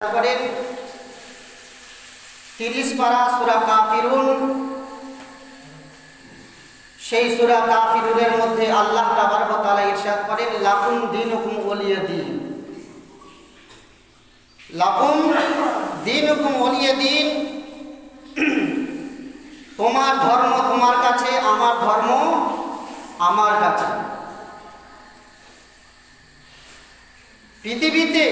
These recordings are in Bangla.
করেন তিরিশ পারা সুরা কাফিরুন। সেই সুরা কাফিরুনের মধ্যে আল্লাহ তাবারক তাআলা ইরশাদ করেন, লাকুম দীনুকুম ওলিয়া দিন। লাকুম দীনুকুম ওলিয়া দিন। তোমার ধর্ম তোমার কাছে, আমার ধর্ম আমার কাছে। পৃথিবীতে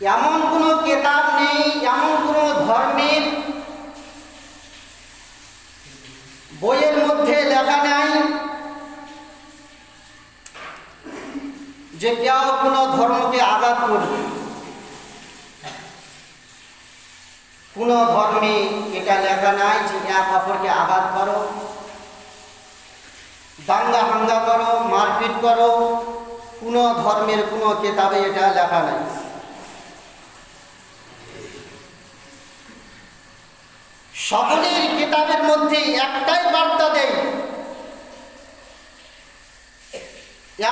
এমন কোনো কেতাব নেই, এমন কোনো ধর্মের বইয়ের মধ্যে লেখা নাই যে কেউ কোনো ধর্মকে আঘাত করবে। কোনো ধর্মে এটা লেখা নাই যে এক অপরকে আঘাত করো, দাঙ্গা হাঙ্গা করো, মারপিট করো, কোনো ধর্মের কোনো কেতাবে এটা লেখা নাই। সকলের কিতাবের মধ্যে একটাই বার্তা দেয়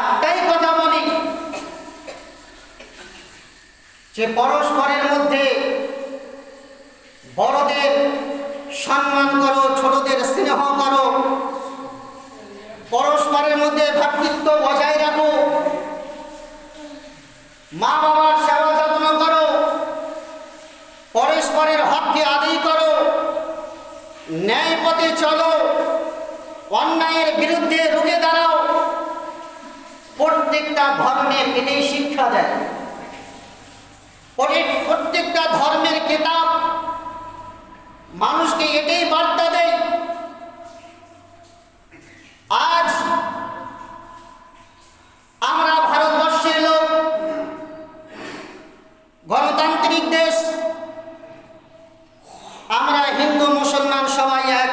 একটাই কথা বলি, যে পরস্পরের মধ্যে বড়দের সম্মান করো, ছোটদের স্নেহ করো, পরস্পরের মধ্যে ভ্রাতৃত্ব বজায় রাখো ন্যায় পথে চলো। অন্যায়ের বিরুদ্ধে রুখে দাঁড়াও। প্রত্যেকটা ধর্মের এটাই শিক্ষা দেয়। প্রত্যেক- প্রত্যেকটা ধর্মের কেতাব মানুষকে এটাই বার্তা দেয় আজ আমরা ভারতবর্ষের লোক গণতান্ত্রিক দেশ আমরা হিন্দু মুসলমান সবাই এক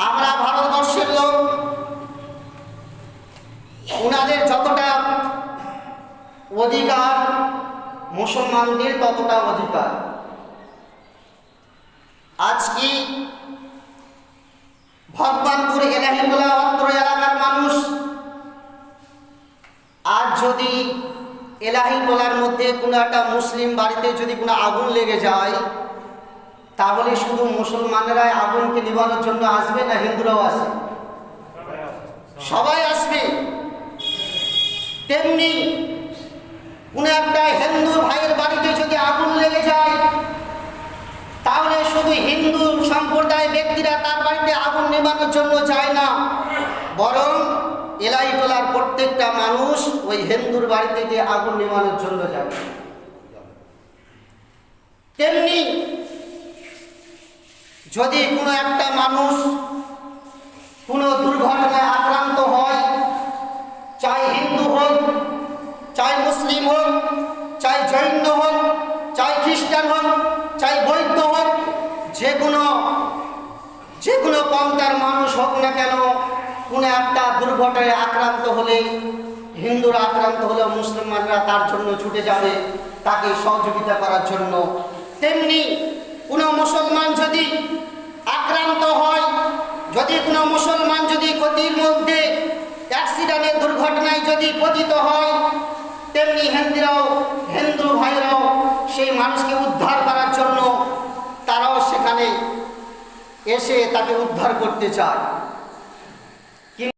আমরা ভারতবর্ষের লোক ওনাদের যতটা অধিকার, মুসলমানদের ততটা অধিকার। আজকে ভগবানপুর এলাহিগুলা অত্র এলাকার মানুষ? আজ যদি এলাহি টোলার মধ্যে কোনো একটা মুসলিম বাড়িতে যদি কোনো আগুন লেগে যায়, তাহলে শুধু মুসলমানেরাই আগুনকে নিবানোর জন্য আসবে না হিন্দুরাও আসবে? সবাই তেমনি কোনো একটা হিন্দু ভাইয়ের বাড়িতে যদি আগুন লেগে যায়, তাহলে শুধু হিন্দু সম্প্রদায় ব্যক্তিরা তার বাড়িতে আগুন নেবানোর জন্য যায় না। বরং এলাই টোলার প্রত্যেকটা মানুষ ওই হিন্দুর বাড়িতে গিয়ে আগুন নেবানোর জন্য যাবে তেমনি যদি কোনো একটা মানুষ কোনো দুর্ঘটনায় আক্রান্ত হয় চাই হিন্দু হোক চাই মুসলিম হোক চাই জৈন হোক চাই খ্রিস্টান হোক, চাই বৌদ্ধ হোক যে কোনো যে কোনো পন্থার মানুষ হোক না কেন, কোনো একটা দুর্ঘটনায় আক্রান্ত হলে, হিন্দুরা আক্রান্ত হলে মুসলমানরা তার জন্য ছুটে যাবে, তাকে সহযোগিতা করার জন্য। তেমনি কোনো মুসলমান যদি আক্রান্ত হয়, যদি কোনো মুসলমান যদি ক্ষতির মধ্যে, অ্যাক্সিডেন্টের দুর্ঘটনায় যদি পতিত হয়, তেমনি হিন্দুরাও, হিন্দু ভাইরাও মানুষকে উদ্ধার করার জন্য তারাও সেখানে এসে তাকে উদ্ধার করতে চায়।